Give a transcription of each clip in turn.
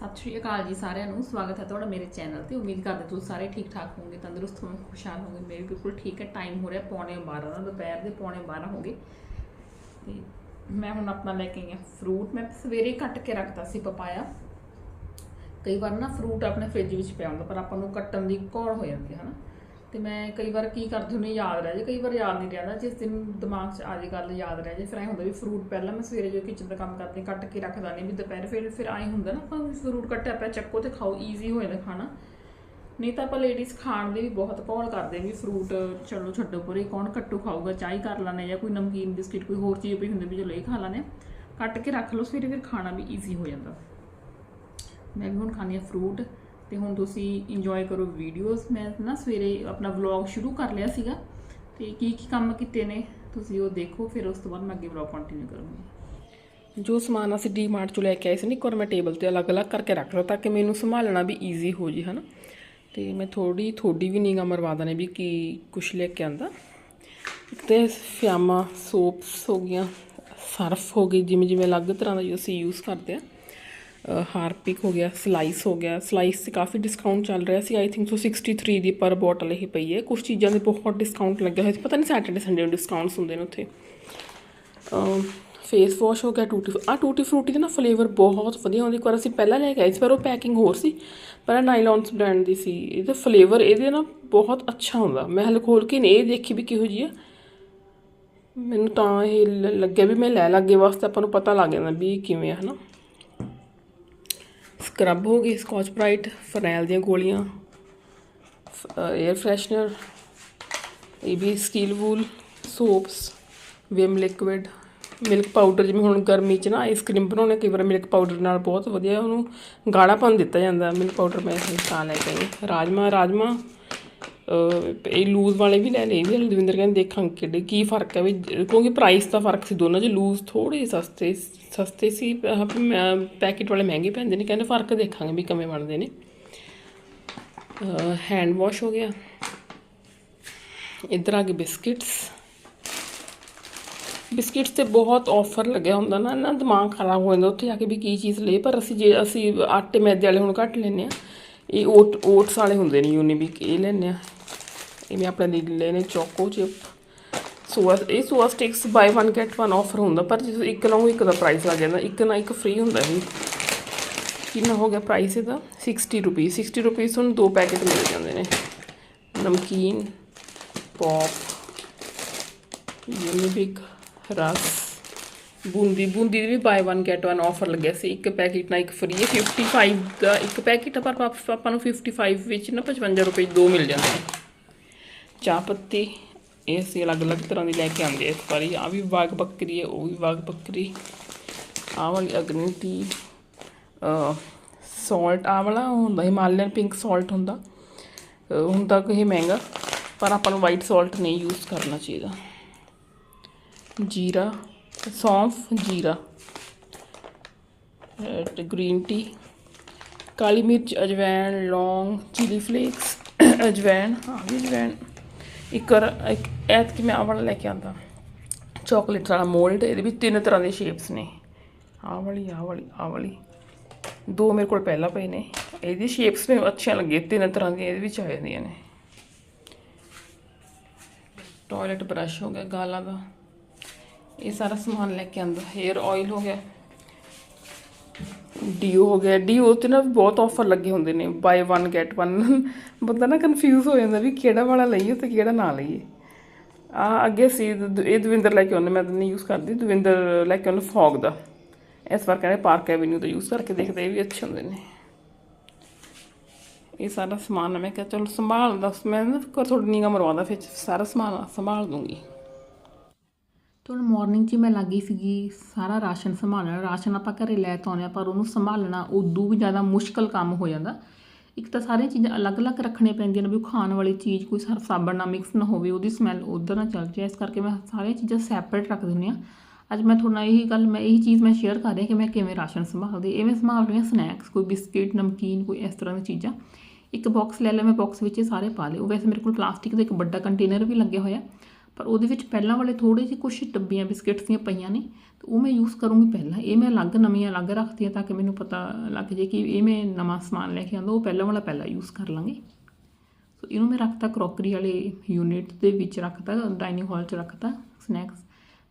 ਸਤਿ ਸ਼੍ਰੀ ਅਕਾਲ ਜੀ ਸਾਰਿਆਂ ਨੂੰ। ਸਵਾਗਤ ਹੈ ਤੁਹਾਡਾ ਮੇਰੇ ਚੈਨਲ ਤੇ। ਉਮੀਦ ਕਰਦੇ ਤੁਸੀਂ ਸਾਰੇ ਠੀਕ ਠਾਕ ਹੋਵੋਗੇ, ਤੰਦਰੁਸਤ ਹੋਵੋਗੇ, ਖੁਸ਼ਹਾਲ ਹੋਵੋਗੇ। ਮੇਰੇ ਬਿਲਕੁਲ ਠੀਕ ਹੈ। ਟਾਈਮ ਹੋ ਰਿਹਾ ਪੌਣੇ 12 ਦਾ, ਦੁਪਹਿਰ ਦੇ ਪੌਣੇ 12 ਹੋ ਗਏ। ਤੇ ਮੈਂ ਹੁਣ ਆਪਣਾ ਲੈ ਕੇ ਆਈ ਹਾਂ ਫਰੂਟ ਮੈਂ ਸਵੇਰੇ ਕੱਟ ਕੇ ਰੱਖਦਾ ਸੀ ਪਪਾਇਆ। ਕਈ ਵਾਰ ਨਾ ਫਰੂਟ ਆਪਣੇ ਫ੍ਰਿਜ ਵਿੱਚ ਪਿਆ ਹੁੰਦਾ, ਪਰ ਆਪਾਂ ਨੂੰ ਕੱਟਣ ਦੀ ਘੋਲ ਹੋ ਜਾਂਦੀ ਹੈ, ਹਨਾ? ਤੇ ਮੈਂ ਕਈ ਵਾਰ ਕੀ ਕਰਦੀ ਹੁੰਦੀ ਯਾਦ ਰਹਿ ਜੇ, ਕਈ ਵਾਰ ਯਾਦ ਨਹੀਂ ਰਹਿੰਦਾ, ਜਿਸ ਦਿਨ ਦਿਮਾਗ 'ਚ ਆ ਜੇ ਗੱਲ ਯਾਦ ਰਹਿ ਜੇ, ਫਿਰ ਐ ਹੁੰਦਾ ਵੀ ਫਰੂਟ ਪਹਿਲਾਂ ਮੈਂ ਸਵੇਰੇ ਜੋ ਕਿਚਨ ਦਾ ਕੰਮ ਕਰਦੀ ਕੱਟ ਕੇ ਰੱਖ ਨਹੀਂ, ਵੀ ਦੁਪਹਿਰ ਫਿਰ ਫਿਰ ਐ ਹੁੰਦਾ ਨਾ, ਆਪਾਂ ਫਰੂਟ ਕੱਟਿਆ ਪਿਆ, ਚੱਕੋ ਤੇ ਖਾਓ ਈਜ਼ੀ ਹੋ ਜਾਂਦਾ ਖਾਣਾ। ਨਹੀਂ ਤਾਂ ਆਪਾਂ ਲੇਡੀਜ਼ ਖਾਣ ਦੇ ਵੀ ਬਹੁਤ ਘੋਲ ਕਰਦੇ ਵੀ ਫਰੂਟ ਚਲੋ ਛੱਡੋ ਪਰੇ, ਕੌਣ ਕੱਟੂ ਖਾਊਗਾ, ਚਾਹੀ ਹੀ ਕਰ ਲਾਣੇ ਜਾਂ ਕੋਈ ਨਮਕੀਨ, ਬਿਸਕਿਟ, ਕੋਈ ਹੋਰ ਚੀਜ਼ ਵੀ ਹੁੰਦੀ ਵੀ ਚਲੋ ਇਹ ਖਾ ਲਾਣੇ ਕੱਟ ਕੇ ਰੱਖ ਲਓ, ਸਵੇਰੇ ਫਿਰ ਖਾਣਾ ਵੀ ਈਜ਼ੀ ਹੋ ਜਾਂਦਾ। ਮੈਂ ਵੀ ਹੁਣ ਖਾਣੀ ਆ ਫਰੂਟ ਤੇ ਹੁਣ ਤੁਸੀਂ ਇੰਜੋਏ ਕਰੋ ਵੀਡੀਓਜ਼ ਮੈਂ ਨਾ ਸਵੇਰੇ ਆਪਣਾ ਵਲੌਗ ਸ਼ੁਰੂ ਕਰ ਲਿਆ ਸੀਗਾ ਤੇ ਕੀ ਕੀ ਕੰਮ ਕੀਤੇ ਨੇ, ਤੁਸੀਂ ਉਹ ਦੇਖੋ, ਫਿਰ ਉਸ ਤੋਂ ਬਾਅਦ ਮੈਂ ਅੱਗੇ ਵਲੌਗ ਕੰਟੀਨਿਊ ਕਰੂੰਗੀ। ਜੋ ਸਮਾਨ ਅਸੀਂ ਡੀਮਾਰਟ ਚੋਂ ਲੈ ਕੇ ਆਏ ਸੀ ਨਾ, ਇੱਕ ਵਾਰ ਮੈਂ ਟੇਬਲ ਤੇ ਅਲੱਗ-ਅਲੱਗ ਕਰਕੇ ਰੱਖ ਲਿਆ ਤਾਂ ਕਿ ਮੈਨੂੰ ਸੰਭਾਲਣਾ ਵੀ ਈਜ਼ੀ ਹੋ ਜੀ, ਹਨਾ। ਤੇ ਮੈਂ ਥੋੜੀ ਥੋੜੀ ਵੀ ਨੀਗਾ ਮਰਵਾ ਦਨੇ ਵੀ ਕੀ ਕੁਛ ਲੈ ਕੇ ਆਂਦਾ। ਇੱਕ ਤੇ ਫਿਆਮਾ, ਸੋਪਸ ਹੋ ਗਈਆਂ, ਸਰਫ ਹੋ ਗਈ ਜਿਵੇਂ ਜਿਵੇਂ ਅਲੱਗ ਤਰ੍ਹਾਂ ਦਾ ਜੋ ਅਸੀਂ ਯੂਜ਼ ਕਰਦੇ ਆ। ਹਾਰਪਿਕ ਹੋ ਗਿਆ ਸਲਾਈਸ ਹੋ ਗਿਆ। ਸਲਾਈਸ ਤੇ ਕਾਫੀ ਡਿਸਕਾਊਂਟ ਚੱਲ ਰਿਹਾ ਸੀ। ਆਈ ਥਿੰਕ ਸੋ 63 ਦੀ ਪਰ ਬੋਟਲ ਇਹ ਪਈ ਹੈ। ਕੁਝ ਚੀਜ਼ਾਂ ਦੇ ਬਹੁਤ ਡਿਸਕਾਊਂਟ ਲੱਗਿਆ ਹੋਇਆ ਸੀ। ਪਤਾ ਨਹੀਂ ਸੈਟਰਡੇ ਸੰਡੇ ਨੂੰ ਡਿਸਕਾਊਂਟਸ ਹੁੰਦੇ ਨੇ ਉੱਥੇ। ਫੇਸ ਵਾਸ਼ ਹੋ ਗਿਆ ਟੂਟੀ ਆ ਟੂਟੀ ਫਰੂਟੀ ਦਾ ਨਾ ਫਲੇਵਰ ਬਹੁਤ ਵਧੀਆ ਹੁੰਦੀ। ਇੱਕ ਵਾਰ ਅਸੀਂ ਪਹਿਲਾਂ ਲੈ ਕੇ ਆਏ ਸੀ, ਪਰ ਉਹ ਪੈਕਿੰਗ ਹੋਰ ਸੀ। ਪਰ ਇਹ ਨਾਈਲੌਨਸ ਬ੍ਰਾਂਡ ਦੀ ਸੀ। ਇਹਦਾ ਫਲੇਵਰ ਇਹਦੇ ਨਾ ਬਹੁਤ ਅੱਛਾ ਹੁੰਦਾ। ਮੈਂ ਹਲ ਖੋਲ ਕੇ ਨੇ ਇਹ ਦੇਖੀ ਵੀ ਕਿਹੋ ਜੀ ਆ। ਮੈਨੂੰ ਤਾਂ ਇਹ ਲ- ਲੱਗਿਆ ਵੀ ਮੈਂ ਲੈ ਲੱਗੇ ਵਾਸਤੇ। ਆਪਾਂ ਨੂੰ ਪਤਾ ਲੱਗ ਜਾਂਦਾ ਵੀ ਕਿਵੇਂ ਆ, ਹਨਾ। ਸਕਰਬ ਹੋ ਗਈ ਸਕੌਚ ਬ੍ਰਾਈਟ ਫਰਨੈਲ ਦੀਆਂ ਗੋਲੀਆਂ 에ਅਰ ਫਰੈਸ਼ਨਰ ਇਹ ਵੀ steel wool soaps Vim liquid milk powder ਜਿਵੇਂ ਹੁਣ ਗਰਮੀ 'ਚ ਨਾ ਆਈਸਕ੍ਰੀਮ ਬਣਾਉਣੇ ਕਈ ਵਾਰ ਮਿਲਕ ਪਾਊਡਰ ਨਾਲ ਬਹੁਤ ਵਧੀਆ ਉਹਨੂੰ ਗਾੜਾ ਗਾੜਾਪਨ ਦਿੱਤਾ ਜਾਂਦਾ ਮਿਲਕ ਪਾਊਡਰ ਮੈਂ ਇਹ ਤਾਂ ਲੈ ਕੇ ਆਈ ਰਾਜਮਾ ਰਾਜਮਾ ਇਹ ਲੂਜ਼ ਵਾਲੇ ਵੀ ਲੈ ਲਏ ਵੀ ਦਵਿੰਦਰ ਕਹਿੰਦੇ ਦੇਖਾਂਗੇ ਕਿਹੜੇ, ਕੀ ਫ਼ਰਕ ਹੈ ਵੀ ਕਿਉਂਕਿ ਪ੍ਰਾਈਸ ਦਾ ਫ਼ਰਕ ਸੀ ਦੋਨਾਂ 'ਚ ਲੂਜ਼ ਥੋੜੇ ਸਸਤੇ ਸਸਤੇ ਸੀ ਪੈਕੇਟ ਵਾਲੇ ਮਹਿੰਗੇ ਪੈਂਦੇ ਨੇ, ਕਹਿੰਦੇ ਫ਼ਰਕ ਦੇਖਾਂਗੇ ਵੀ ਕਿਵੇਂ ਬਣਦੇ ਨੇ। ਹੈਂਡ ਵਾਸ਼ ਹੋ ਗਿਆ। ਇੱਧਰ ਆ ਗਏ ਬਿਸਕਿਟਸ ਬਿਸਕਿਟਸ ਤੇ ਬਹੁਤ ਆਫਰ ਲੱਗਿਆ ਹੁੰਦਾ ਨਾ ਨਾ ਦਿਮਾਗ ਖਰਾਬ ਹੋ ਜਾਂਦਾ ਉੱਥੇ ਜਾ ਕੇ ਵੀ ਕੀ ਚੀਜ਼ ਲਏ, ਪਰ ਅਸੀਂ ਜੇ, ਅਸੀਂ ਆਟੇ ਮੈਦੇ ਵਾਲੇ ਹੁਣ ਘੱਟ ਲੈਨੇ ਆ ਇਹ ਓਟ, ਓਟਸ ਵਾਲੇ ਹੁੰਦੇ ਨੇ, ਯੂਨੀਬਿਕ, ਇਹ ਲੈਨੇ ਆ ਇਹ ਮੈਂ ਆਪਣੇ ਲਈ ਲਏ ਨੇ ਚੋਕੋ ਚਿਪ ਸੋਆ ਇਹ soya sticks buy 1 get 1 offer ਹੁੰਦਾ, ਪਰ ਜੇ ਤੁਸੀਂ ਇੱਕ ਲਓ, ਇੱਕ ਦਾ ਪ੍ਰਾਈਸ ਲੱਗ ਜਾਂਦਾ। ਇੱਕ ਨਾ ਇੱਕ ਫ੍ਰੀ ਹੁੰਦਾ ਇਹ ਕਿੰਨਾ ਹੋ ਗਿਆ ਪ੍ਰਾਈਸ ਇਹਦਾ? 60 ਰੁਪਏ 60 ਰੁਪਏ ਤੁਹਾਨੂੰ ਦੋ ਪੈਕੇਟ ਮਿਲ ਜਾਂਦੇ ਨੇ। ਨਮਕੀਨ, ਪੌਪ, ਯੂਨੀਬਿਕ, ਰਸ, ਬੂੰਦੀ। ਬੂੰਦੀ ਵੀ ਬਾਈ 1 ਗੈਟ 1 ਆਫਰ ਲੱਗਿਆ ਸੀ। ਇੱਕ ਪੈਕੇਟ ਨਾਲ ਇੱਕ ਫ੍ਰੀ ਹੈ 55 ਦਾ ਇੱਕ ਪੈਕੇਟ ਆ, ਪਰ ਆਪ- ਆਪਾਂ ਨੂੰ 55 ਵਿੱਚ ਨਾ 55 ਰੁਪਏ 'ਚ ਦੋ ਮਿਲ ਜਾਂਦੇ ਨੇ। ਚਾਹ ਪੱਤੀ, ਇਹ ਅਸੀਂ ਅਲੱਗ-ਅਲੱਗ ਤਰ੍ਹਾਂ ਦੀ ਲੈ ਕੇ ਆਉਂਦੇ ਇਸ ਵਾਰੀ। ਆ ਵੀ ਬਾਗ ਬੱਕਰੀ ਹੈ, ਉਹ ਵੀ ਬਾਗ ਬੱਕਰੀ। ਆਹ ਵਾਲੀ ਅਗਨੀ ਟੀ ਸਾਲਟ ਆ ਵਾਲਾ ਉਹ ਹੁੰਦਾ, ਹਿਮਾਲਯਨ ਪਿੰਕ ਸਾਲਟ ਹੁੰਦਾ। ਹੁੰਦਾ ਕਿ ਇਹ ਮਹਿੰਗਾ, ਪਰ ਆਪਾਂ ਨੂੰ ਵਾਈਟ ਸਾਲਟ ਨਹੀਂ ਯੂਜ਼ ਕਰਨਾ ਚਾਹੀਦਾ। ਜੀਰਾ, ਸੌਂਫ, ਜੀਰਾ ਤੇ ਗ੍ਰੀਨ ਟੀ ਕਾਲੀ ਮਿਰਚ, ਅਜਵੈਣ, ਲੌਂਗ ਚਿਲੀ ਫਲੇਕਸ ਅਜਵੈਣ ਹਾਂ ਵੀ ਅਜਵੈਣ। ਇੱਕ ਵਾਰ ਇੱਕ ਐਤ ਮੈਂ ਆਹ ਵਾਲਾ ਲੈ ਕੇ ਆਂਦਾ। ਚਾਕਲੇਟ ਵਾਲਾ ਮੋਲਡ ਇਹਦੇ ਵਿੱਚ ਤਿੰਨ ਤਰ੍ਹਾਂ ਦੇ ਸ਼ੇਪਸ ਨੇ। ਆਹ ਵਾਲੀ ਆਹ ਵਾਲੀ ਆਹ ਵਾਲੀ। ਦੋ ਮੇਰੇ ਕੋਲ ਪਹਿਲਾਂ ਪਏ ਨੇ। ਇਹਦੀ ਸ਼ੇਪਸ ਮੈਨੂੰ ਅੱਛੀਆਂ ਲੱਗੀਆਂ, ਤਿੰਨ ਤਰ੍ਹਾਂ ਦੀਆਂ, ਇਹਦੇ ਵਿੱਚ ਆ ਜਾਂਦੀਆਂ ਨੇ। ਟਾਇਲਟ ਬ੍ਰਸ਼ ਹੋ ਗਿਆ, ਗਾਲਾਂ ਦਾ। ਇਹ ਸਾਰਾ ਸਮਾਨ ਲੈ ਕੇ ਆਂਦਾ ਹੇਅਰ ਆਇਲ ਹੋ ਗਿਆ। ਡੀਓ ਹੋ ਗਿਆ ਡੀਓ ਤੇ ਨਾ ਬਹੁਤ ਆਫਰ ਲੱਗੇ ਹੁੰਦੇ ਨੇ ਬਾਈ 1 ਗੈਟ 1 ਬੰਦਾ ਨਾ ਕਨਫਿਊਜ਼ ਹੋ ਜਾਂਦਾ ਵੀ ਕਿਹੜਾ ਵਾਲਾ ਲਈਏ ਤੇ ਕਿਹੜਾ ਨਾ ਲਈਏ। ਆ ਅੱਗੇ ਸੀ ਇਹ ਦਵਿੰਦਰ ਲੈ ਕੇ ਆਉਂਦੇ, ਮੈਂ ਤਾਂ ਨਹੀਂ ਯੂਜ਼ ਕਰਦੀ, ਦਵਿੰਦਰ ਲੈ ਕੇ ਆਉਂਦੇ ਫੌਗ ਦਾ। ਇਸ ਵਾਰ ਕਹਿੰਦੇ ਪਾਰਕ ਐਵਨਿਊ ਦਾ ਯੂਜ਼ ਕਰਕੇ ਦੇਖਦੇ ਇਹ ਵੀ ਅੱਛੇ ਹੁੰਦੇ ਨੇ। ਇਹ ਸਾਰਾ ਸਮਾਨ ਮੈਂ ਕਿਹਾ, ਚਲੋ ਸੰਭਾਲ ਦੱਸ ਮੈਂ ਨਾ ਕਰ ਥੋੜੀ ਨਿਗਾ ਮਰਵਾਉਂਦਾ, ਫਿਰ ਸਾਰਾ ਸਮਾਨ ਸੰਭਾਲ ਦੂੰਗੀ। ਤੇ ਹੁਣ ਮਾਰਨਿੰਗ 'ਚ ਹੀ ਮੈਂ ਲੱਗੀ ਸੀਗੀ, ਸਾਰਾ ਰਾਸ਼ਨ ਸੰਭਾਲਣਾ ਰਾਸ਼ਨ ਆਪਾਂ ਘਰੇ ਲੈ ਤਾਂ ਆਉਂਦੇ ਹਾਂ, ਪਰ ਉਹਨੂੰ ਸੰਭਾਲਣਾ ਉਦੋਂ ਵੀ ਜ਼ਿਆਦਾ ਮੁਸ਼ਕਲ ਕੰਮ ਹੋ ਜਾਂਦਾ। ਇੱਕ ਤਾਂ ਸਾਰੀਆਂ ਚੀਜ਼ਾਂ ਅਲੱਗ-ਅਲੱਗ ਰੱਖਣੀਆਂ ਪੈਂਦੀਆਂ ਨੇ ਵੀ ਉਹ ਖਾਣ ਵਾਲੀ ਚੀਜ਼ ਕੋਈ ਸਰ ਸਾਬਣ ਨਾ ਮਿਕਸ ਨਾ ਹੋਵੇ, ਉਹਦੀ ਸਮੈਲ ਉਧਰ ਨਾ ਚੱਲ ਜਾਏ। ਇਸ ਕਰਕੇ ਮੈਂ ਸਾਰੀਆਂ ਚੀਜ਼ਾਂ ਸੈਪਰੇਟ ਰੱਖ ਦਿੰਦੀ ਹਾਂ। ਅੱਜ ਮੈਂ ਤੁਹਾਡੇ ਇਹੀ ਗੱਲ, ਮੈਂ ਇਹੀ ਚੀਜ਼ ਮੈਂ ਸ਼ੇਅਰ ਕਰ ਰਹੀ ਕਿ ਮੈਂ ਕਿਵੇਂ ਰਾਸ਼ਨ ਸੰਭਾਲਦੀ ਐਵੇਂ ਸੰਭਾਲ ਰਹੀ ਹਾਂ ਸਨੈਕਸ ਕੋਈ ਬਿਸਕਿਟ ਨਮਕੀਨ, ਕੋਈ ਇਸ ਤਰ੍ਹਾਂ ਦੀ ਚੀਜ਼ਾਂ। ਇੱਕ ਬਾਕਸ ਲੈ ਲਿਆ ਮੈਂ ਬਾਕਸ ਵਿੱਚ ਇਹ ਸਾਰੇ ਪਾ ਲਏ। ਉਹ ਵੈਸੇ ਮੇਰੇ ਕੋਲ ਪਲਾਸਟਿਕ ਦਾ ਇੱਕ ਵੱਡਾ ਕੰਟੇਨਰ ਵੀ ਲੱਗਿਆ ਹੋਇਆ। ਪਰ ਉਹਦੇ ਵਿੱਚ ਪਹਿਲਾਂ ਵਾਲੇ ਥੋੜੇ ਜਿਹੇ ਕੁਝ ਟੱਬੀਆਂ ਬਿਸਕਟਸ ਦੀਆਂ ਪਈਆਂ ਨੇ, ਤੇ ਉਹ ਮੈਂ ਯੂਜ਼ ਕਰੂੰਗੀ ਪਹਿਲਾਂ। ਇਹ ਮੈਂ ਅਲੱਗ ਨਵੀਆਂ ਅਲੱਗ ਰੱਖਦੀ ਰੱਖਤੀਆਂ ਤਾਂ ਕਿ ਮੈਨੂੰ ਪਤਾ ਲੱਗ ਜੇ ਕਿ ਇਹ ਮੈਂ ਨਵਾਂ ਸਮਾਨ ਲੈ ਕੇ ਆਂਦਾ ਉਹ ਪਹਿਲਾਂ ਵਾਲਾ ਪਹਿਲਾਂ ਯੂਜ਼ ਕਰ ਲਾਂਗੇ। ਸੋ ਇਹਨੂੰ ਮੈਂ ਰੱਖਤਾ ਕਰੋਕਰੀ ਵਾਲੇ ਯੂਨਿਟ ਦੇ ਵਿੱਚ ਰੱਖਤਾ ਡਾਈਨਿੰਗ ਹਾਲ 'ਚ ਰੱਖਤਾ ਸਨੈਕਸ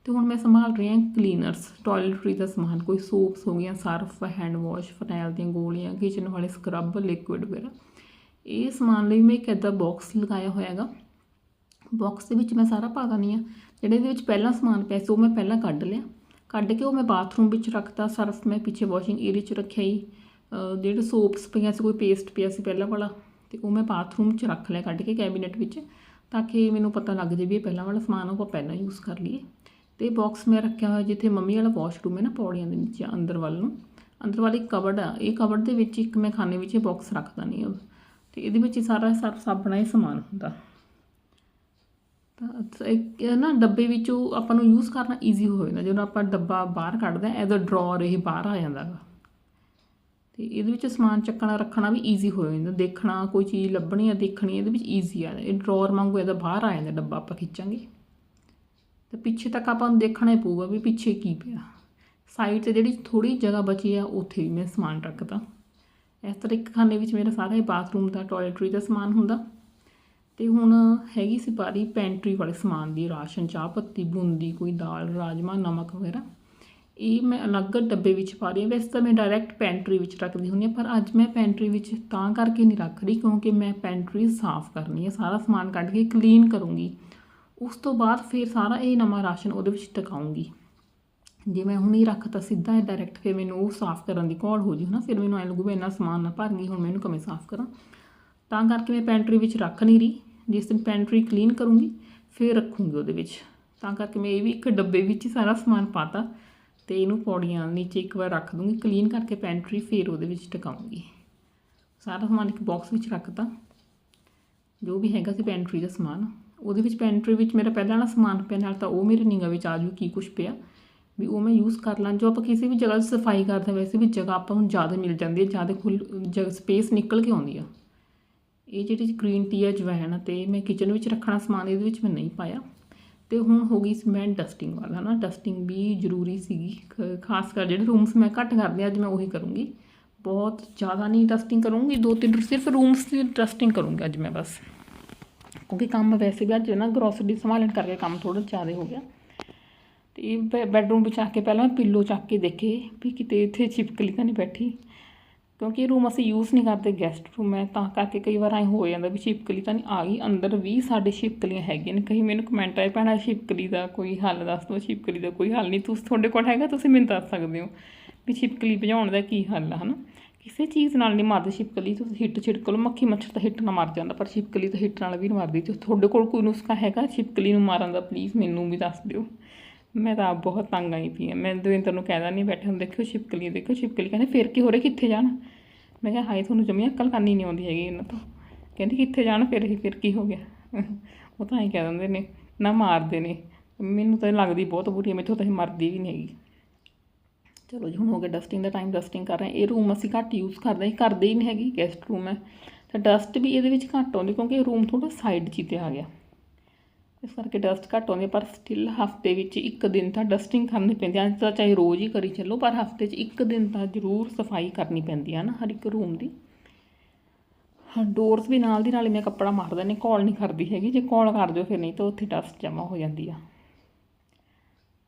ਤੇ ਹੁਣ ਮੈਂ ਸੰਭਾਲ ਰਹੀ ਹਾਂ ਕਲੀਨਰਸ ਟਾਇਲਟਰੀ ਦਾ ਸਮਾਨ, ਕੋਈ ਸੋਪਸ ਹੋ ਗਈਆਂ ਸਰਫ ਹੈਂਡ ਵਾਸ਼ ਫਨੈਲ ਦੀਆਂ ਗੋਲੀਆਂ ਕਿਚਨ ਵਾਲੇ ਸਕਰਬ ਲਿਕੁਇਡ ਵਗੈਰਾ। ਇਹ ਸਮਾਨ ਲਈ ਮੈਂ ਇੱਕ ਐਦਾ ਬਾਕਸ ਲਗਾਇਆ ਹੋਇਆ ਹੈਗਾ। ਬਾਕਸ ਦੇ ਵਿੱਚ ਮੈਂ ਸਾਰਾ ਪਾ ਦਿੰਦੀ ਹਾਂ। ਜਿਹੜੇ ਇਹਦੇ ਵਿੱਚ ਪਹਿਲਾਂ ਸਮਾਨ ਪਿਆ ਸੀ ਉਹ ਮੈਂ ਪਹਿਲਾਂ ਕੱਢ ਲਿਆ। ਕੱਢ ਕੇ ਉਹ ਮੈਂ ਬਾਥਰੂਮ ਵਿੱਚ ਰੱਖਤਾ ਸਰਫ ਮੈਂ ਪਿੱਛੇ ਵਾਸ਼ਿੰਗ ਏਰੀਆ 'ਚ ਰੱਖਿਆ ਹੀ ਜਿਹੜੇ ਸੋਪਸ ਪਈਆਂ ਸੀ ਕੋਈ ਪੇਸਟ ਪਿਆ ਸੀ ਪਹਿਲਾਂ ਵਾਲਾ ਤੇ ਉਹ ਮੈਂ ਬਾਥਰੂਮ 'ਚ ਰੱਖ ਲਿਆ ਕੱਢ ਕੇ ਕੈਬਨਿਟ ਵਿੱਚ ਤਾਂ ਕਿ ਮੈਨੂੰ ਪਤਾ ਲੱਗ ਜੇ ਵੀ ਇਹ ਪਹਿਲਾਂ ਵਾਲਾ ਸਮਾਨ ਆ, ਉਹ ਆਪਾਂ ਪਹਿਲਾਂ ਯੂਜ਼ ਕਰ ਲਈਏ। ਤੇ ਬਾਕਸ ਮੈਂ ਰੱਖਿਆ ਹੋਇਆ ਜਿੱਥੇ ਮੰਮੀ ਵਾਲਾ ਵਾਸ਼ਰੂਮ ਹੈ ਨਾ ਪੌੜੀਆਂ ਦੇ ਨੀਚੇ ਅੰਦਰ ਵੱਲ ਨੂੰ। ਅੰਦਰ ਵਾਲੀ ਕਬਰਡ ਆ। ਇਹ ਕਬਰਡ ਦੇ ਵਿੱਚ ਇੱਕ ਮੈਂ ਖਾਨੇ ਵਿੱਚ ਇਹ ਬਾਕਸ ਰੱਖਦਾ ਨਹੀਂ ਆ ਤੇ ਇਹਦੇ ਵਿੱਚ ਸਾਰਾ ਸਰਫ ਸਾਬਣਾ ਹੀ ਸਮਾਨ ਹੁੰਦਾ। ਤਾਂ ਇੱਕ ਨਾ ਡੱਬੇ ਵਿੱਚੋਂ ਆਪਾਂ ਨੂੰ ਯੂਜ਼ ਕਰਨਾ ਈਜ਼ੀ ਹੋ ਜਾਂਦਾ, ਜਦੋਂ ਆਪਾਂ ਡੱਬਾ ਬਾਹਰ ਕੱਢਦੇ ਆ ਐਜ਼ ਅ ਡਰਾਅਰ ਇਹ ਬਾਹਰ ਆ ਜਾਂਦਾ ਗਾ। ਤੇ ਇਹਦੇ ਵਿੱਚ ਸਮਾਨ ਚੱਕਣਾ, ਰੱਖਣਾ ਵੀ ਈਜ਼ੀ ਹੋ ਜਾਂਦਾ, ਦੇਖਣਾ, ਕੋਈ ਚੀਜ਼ ਲੱਭਣੀ ਆ, ਦੇਖਣੀ ਇਹਦੇ ਵਿੱਚ ਈਜ਼ੀ ਆ। ਇਹ ਡਰਾਅਰ ਵਾਂਗੂ ਇਹਦਾ ਬਾਹਰ ਆ ਜਾਂਦਾ ਡੱਬਾ, ਆਪਾਂ ਖਿੱਚਾਂਗੇ। ਤੇ ਪਿੱਛੇ ਤੱਕ ਆਪਾਂ ਨੂੰ ਦੇਖਣਾ ਹੀ ਪਊਗਾ ਵੀ ਪਿੱਛੇ ਕੀ ਪਿਆ। ਸਾਈਡ ਤੇ ਜਿਹੜੀ ਥੋੜੀ ਜਗ੍ਹਾ ਬਚੀ ਆ, ਉੱਥੇ ਵੀ ਮੈਂ ਸਮਾਨ ਰੱਖਦਾ। ਇਸ ਤਰ੍ਹਾਂ ਇੱਕ ਖਾਨੇ ਵਿੱਚ ਮੇਰਾ ਸਾਰਾ ਹੀ ਬਾਥਰੂਮ ਦਾ ਟਾਇਲਟਰੀ ਦਾ ਸਮਾਨ ਹੁੰਦਾ। ਤੇ ਹੁਣ ਹੈਗੀ ਸੀ ਪਾਰੀ ਪੈਂਟਰੀ ਵਾਲੇ ਸਮਾਨ ਦੀ ਰਾਸ਼ਨ, ਚਾਹ ਪੱਤੀ, ਬੂੰਦੀ, ਕੋਈ ਦਾਲ ਰਾਜਮਾ ਨਮਕ ਵਗੈਰਾ। ਇਹ ਮੈਂ ਅਲੱਗ ਡੱਬੇ ਵਿੱਚ ਪਾ ਰਹੀ ਹਾਂ। ਵੈਸੇ ਤਾਂ ਮੈਂ ਡਾਇਰੈਕਟ ਪੈਂਟਰੀ ਵਿੱਚ ਰੱਖਦੀ ਹੁੰਦੀ ਹਾਂ, ਪਰ ਅੱਜ ਮੈਂ ਪੈਂਟਰੀ ਵਿੱਚ ਤਾਂ ਕਰਕੇ ਨਹੀਂ ਰੱਖ ਰਹੀ ਕਿਉਂਕਿ ਮੈਂ ਪੈਂਟਰੀ ਸਾਫ਼ ਕਰਨੀ ਹੈ। ਸਾਰਾ ਸਮਾਨ ਕੱਢ ਕੇ ਕਲੀਨ ਕਰੂੰਗੀ। ਉਸ ਤੋਂ ਬਾਅਦ ਫਿਰ ਸਾਰਾ ਇਹ ਨਵਾਂ ਰਾਸ਼ਨ ਉਹਦੇ ਵਿੱਚ ਟਿਕਾਉਂਗੀ ਜੇ ਮੈਂ ਹੁਣ ਹੀ ਰੱਖਤਾ ਸਿੱਧਾ ਹੈ ਡਾਇਰੈਕਟ ਫਿਰ ਮੈਨੂੰ ਉਹ ਸਾਫ਼ ਕਰਨ ਦੀ ਘੋਲ ਹੋ ਜੂ ਨਾ ਫਿਰ ਮੈਨੂੰ ਐ ਲੱਗੂ ਵੀ ਇੰਨਾ ਸਮਾਨ ਨਾ ਭਰ ਗਈ, ਹੁਣ ਮੈਨੂੰ ਕਿਵੇਂ ਸਾਫ਼ ਕਰਾਂ? ਤਾਂ ਕਰਕੇ ਮੈਂ ਪੈਂਟਰੀ ਵਿੱਚ ਰੱਖ ਨਹੀਂ ਰਹੀ। ਜਿਸ ਦਿਨ ਪੈਂਟਰੀ ਕਲੀਨ ਕਰੂੰਗੀ, ਫਿਰ ਰੱਖੂੰਗੀ ਉਹਦੇ ਵਿੱਚ। ਤਾਂ ਕਰਕੇ ਮੈਂ ਇਹ ਵੀ ਇੱਕ ਡੱਬੇ ਵਿੱਚ ਹੀ ਸਾਰਾ ਸਮਾਨ ਪਾਤਾ ਤੇ ਇਹਨੂੰ ਪੌੜੀਆਂ ਨੀਚੇ ਇੱਕ ਵਾਰ ਰੱਖ ਦੂੰਗੀ, ਕਲੀਨ ਕਰਕੇ ਪੈਂਟਰੀ ਫਿਰ ਉਹਦੇ ਵਿੱਚ ਟਿਕਾਉਂਗੀ ਸਾਰਾ ਸਮਾਨ ਇੱਕ ਬਾਕਸ ਵਿੱਚ ਰੱਖਤਾ। ਜੋ ਵੀ ਹੈਗਾ ਸੀ ਪੈਂਟਰੀ ਦਾ ਸਮਾਨ, ਉਹਦੇ ਵਿੱਚ ਪੈਂਟਰੀ ਵਿੱਚ ਮੇਰਾ ਪਹਿਲਾਂ ਵਾਲਾ ਸਮਾਨ ਪਿਆ, ਨਾਲ ਤਾਂ ਉਹ ਮੇਰੇ ਨਿਗਾਹ ਵਿੱਚ ਆ ਜੂ ਕੀ ਕੁਝ ਪਿਆ, ਵੀ ਉਹ ਮੈਂ ਯੂਜ਼ ਕਰ ਲਾਂ। ਜੋ ਆਪਾਂ ਕਿਸੇ ਵੀ ਜਗ੍ਹਾ 'ਤੇ ਸਫ਼ਾਈ ਕਰਦੇ ਵੈਸੇ ਵੀ ਜਗ੍ਹਾ ਆਪਾਂ ਨੂੰ ਜ਼ਿਆਦਾ ਮਿਲ ਜਾਂਦੀ ਹੈ, ਜ਼ਿਆਦਾ ਖੁੱਲ ਜਗ੍ਹਾ ਸਪੇਸ ਨਿਕਲ ਕੇ ਆਉਂਦੀ ਆ। ਇਹ ਜਿਹੜੀ ਗ੍ਰੀਨ ਟੀ ਹੈ ਜਵੈਣ ਤੇ ਮੈਂ ਕਿਚਨ ਵਿੱਚ ਰੱਖਣਾ ਸਮਾਨ ਇਹਦੇ ਵਿੱਚ ਮੈਂ ਨਹੀਂ ਪਾਇਆ। ਤੇ ਹੁਣ ਹੋ ਗਈ ਸੀ ਮੈਂ ਡਸਟਿੰਗ ਵਾਲਾ ਨਾ ਡਸਟਿੰਗ ਵੀ ਜ਼ਰੂਰੀ ਸੀਗੀ। ਖ- ਖਾਸ ਕਰ ਜਿਹੜੇ ਰੂਮਸ ਮੈਂ ਘੱਟ ਕਰਦੀ ਹਾਂ, ਅੱਜ ਮੈਂ ਉਹੀ ਕਰੂੰਗੀ। ਬਹੁਤ ਜ਼ਿਆਦਾ ਨਹੀਂ ਡਸਟਿੰਗ ਕਰੂੰਗੀ, ਦੋ ਤਿੰਨ ਸਿਰਫ ਰੂਮਸ ਦੀ ਡਸਟਿੰਗ ਕਰੂੰਗੀ ਅੱਜ ਮੈਂ ਬਸ। ਕਿਉਂਕਿ ਕੰਮ ਵੈਸੇ ਵੀ ਅੱਜ ਨਾ ਗਰੋਸਰੀ ਸੰਭਾਲਣ ਕਰਕੇ ਕੰਮ ਥੋੜਾ ਜ਼ਿਆਦਾ ਹੋ ਗਿਆ। ਤੇ ਇਹ ਬੈ- ਬੈਡਰੂਮ ਵਿੱਚ ਆ ਕੇ ਪਹਿਲਾਂ ਮੈਂ ਪਿੱਲੋ ਚੱਕ ਕੇ ਦੇਖੇ ਵੀ ਕਿਤੇ ਇੱਥੇ ਛਿਪਕਲੀ ਤਾਂ ਨਹੀਂ ਬੈਠੀ। ਕਿਉਂਕਿ ਇਹ ਰੂਮ ਅਸੀਂ ਯੂਜ਼ ਨਹੀਂ ਕਰਦੇ ਗੈਸਟ ਰੂਮ ਹੈ ਤਾਂ ਕਰਕੇ ਕਈ ਵਾਰ ਐ ਹੋ ਜਾਂਦਾ ਵੀ ਛਿਪਕਲੀ ਤਾਂ ਨਹੀਂ ਆ ਗਈ, ਅੰਦਰ ਵੀ ਸਾਡੇ ਛਿਪਕਲੀਆਂ ਹੈਗੀਆਂ ਨੇ। ਕਈ ਮੈਨੂੰ ਕਮੈਂਟ ਆਏ, ਭੈਣਾ ਛਿਪਕਲੀ ਦਾ ਕੋਈ ਹੱਲ ਦੱਸ ਦਿਓ ਛਿਪਕਲੀ ਦਾ ਕੋਈ ਹੱਲ ਨਹੀਂ। ਤੁਸੀਂ ਤੁਹਾਡੇ ਕੋਲ ਹੈਗਾ, ਤੁਸੀਂ ਮੈਨੂੰ ਦੱਸ ਸਕਦੇ ਹੋ ਵੀ ਛਿਪਕਲੀ ਭਜਾਉਣ ਦਾ ਕੀ ਹੱਲ ਆ, ਹਨਾ? ਕਿਸੇ ਚੀਜ਼ ਨਾਲ ਨਹੀਂ ਮਾਰਦੇ ਛਿਪਕਲੀ ਤੁਸੀਂ ਹਿੱਟ ਛਿੜਕ ਲਓ, ਮੱਖੀ ਮੱਛਰ ਤਾਂ ਹਿੱਟ ਨਾਲ ਮਰ ਜਾਂਦਾ, ਪਰ ਛਿਪਕਲੀ ਤਾਂ ਹਿੱਟ ਨਾਲ ਵੀ ਨਹੀਂ ਮਰਦੀ। ਤੇ ਤੁਹਾਡੇ ਕੋਲ ਕੋਈ ਨੁਸਖਾ ਹੈਗਾ? ਛਿਪਕਲੀ ਨੂੰ ਮਾਰਨ ਦਾ ਪਲੀਜ਼ ਮੈਨੂੰ ਵੀ ਦੱਸ ਦਿਓ। ਮੈਂ ਤਾਂ ਆਪ ਬਹੁਤ ਤੰਗ ਆਈ ਪਈ ਹਾਂ। ਮੈਂ ਦਵਿੰਦਰ ਨੂੰ ਕਹਿਦਾ, ਨਹੀਂ ਬੈਠੇ ਹੁਣ ਦੇਖਿਓ ਛਿਪਕਲੀ ਦੇਖਿਓ ਛਿਪਕਲੀ। ਕਹਿੰਦੇ, ਫਿਰ ਕੀ ਹੋ ਰਿਹਾ? ਕਿੱਥੇ ਜਾਣ? ਮੈਂ ਕਿਹਾ, ਹਾਏ, ਤੁਹਾਨੂੰ ਜਮੀ ਅਕਲ ਕਰਨੀ ਨਹੀਂ ਆਉਂਦੀ ਹੈਗੀ ਇਹਨਾਂ ਤੋਂ। ਕਹਿੰਦੀ, ਕਿੱਥੇ ਜਾਣ ਫਿਰ ਇਹ? ਫਿਰ ਕੀ ਹੋ ਗਿਆ? ਉਹ ਤਾਂ ਐਂ ਕਹਿ ਦਿੰਦੇ ਨੇ, ਨਾ ਮਾਰਦੇ ਨੇ। ਮੈਨੂੰ ਤਾਂ ਲੱਗਦੀ ਬਹੁਤ ਬੁਰੀ ਹੈ ਮੈਥੋਂ ਤਾਂ ਇਹ ਮਰਦੀ ਵੀ ਨਹੀਂ ਹੈਗੀ। ਚਲੋ ਜੀ, ਹੁਣ ਹੋ ਗਿਆ ਡਸਟਿੰਗ ਦਾ ਟਾਈਮ ਡਸਟਿੰਗ ਕਰ ਰਹੇ ਇਹ ਰੂਮ ਅਸੀਂ ਘੱਟ ਯੂਜ਼ ਕਰਦੇ ਹਾਂ ਕਰਦੇ ਹੀ ਨਹੀਂ ਹੈਗੀ ਗੈਸਟ ਰੂਮ ਹੈ। ਤਾਂ ਡਸਟ ਵੀ ਇਹਦੇ ਵਿੱਚ ਘੱਟ ਆਉਂਦੀ ਕਿਉਂਕਿ ਇਹ ਰੂਮ ਥੋੜਾ ਸਾਈਡ 'ਚ ਹੀ ਤੇ ਆ ਗਿਆ। ਇਸ ਕਰਕੇ ਡਸਟ ਘੱਟ ਆਉਂਦੀ ਹੈ, ਪਰ ਸਟਿਲ ਹਫ਼ਤੇ ਵਿੱਚ ਇੱਕ ਦਿਨ ਤਾਂ ਡਸਟਿੰਗ ਕਰਨੀ ਪੈਂਦੀ ਹੈ ਅੱਜ ਤਾਂ ਚਾਹੇ ਰੋਜ਼ ਹੀ ਕਰੀ ਚੱਲੋ ਪਰ ਹਫ਼ਤੇ 'ਚ ਇੱਕ ਦਿਨ ਤਾਂ ਜ਼ਰੂਰ ਸਫ਼ਾਈ ਕਰਨੀ ਪੈਂਦੀ ਹੈ ਨਾ ਹਰ ਇੱਕ ਰੂਮ ਦੀ। ਹਾਂ ਡੋਰਸ ਵੀ ਨਾਲ ਦੀ ਨਾਲ ਹੀ ਮੈਂ ਕੱਪੜਾ ਮਾਰ ਨਹੀਂ ਕੋਲ ਨਹੀਂ ਕਰਦੀ ਹੈਗੀ। ਜੇ ਕੋਲ ਕਰ ਦਿਓ ਫਿਰ ਨਹੀਂ ਤਾਂ ਉੱਥੇ ਡਸਟ ਜਮਾ ਹੋ ਜਾਂਦੀ ਆ।